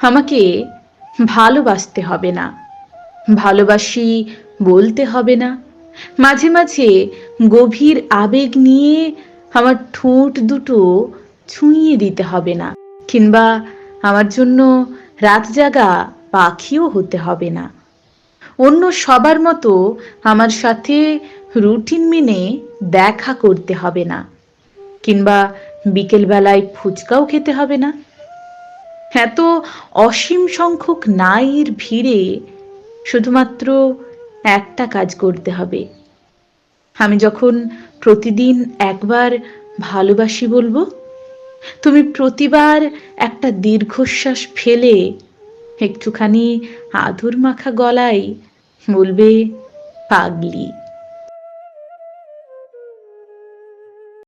আমাকে ভালোবাসতে হবে না। ভালোবাসি বলতে হবে না। মাঝে মাঝে গভীর আবেগ নিয়ে আমার ঠোঁট দুটো ছুঁয়ে দিতে হবে না, কিংবা আমার জন্য রাত জাগা পাখিও হতে হবে না। অন্য সবার মতো আমার সাথে রুটিন মেনে দেখা করতে হবে না, কিংবা বিকেলবেলায় ফুচকাও খেতে হবে না। এত অসীম সংখ্যক নাইয়ের ভিড়ে শুধুমাত্র একটা কাজ করতে হবে। আমি যখন প্রতিদিন একবার ভালোবাসি বলব, তুমি প্রতিবার একটা দীর্ঘশ্বাস ফেলে একটুখানি আধুর মাখা গলায় বলবে, পাগলি।